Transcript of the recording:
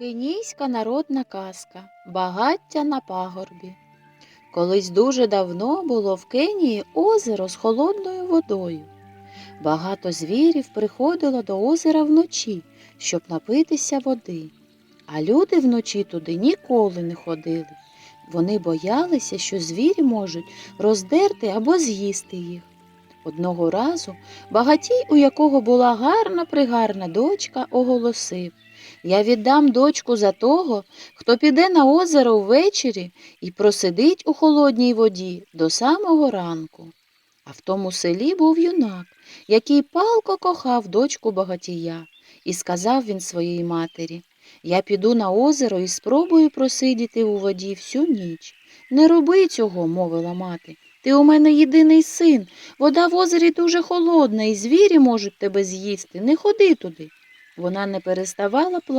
Кенійська народна казка Багаття на пагорбі. Колись дуже давно було в Кенії озеро з холодною водою. Багато звірів приходило до озера вночі, щоб напитися води. А люди вночі туди ніколи не ходили. Вони боялися, що звірі можуть роздерти або з'їсти їх. Одного разу багатій, у якого була гарна пригарна дочка, оголосив Я віддам дочку за того, хто піде на озеро ввечері і просидить у холодній воді до самого ранку. А в тому селі був юнак, який палко кохав дочку багатія, і сказав він своїй матері Я піду на озеро і спробую просидіти у воді всю ніч. Не роби цього, мовила мати. Ти у мене єдиний син. Вода в озері дуже холодна, і звірі можуть тебе з'їсти. Не ходи туди. Вона не переставала плакати.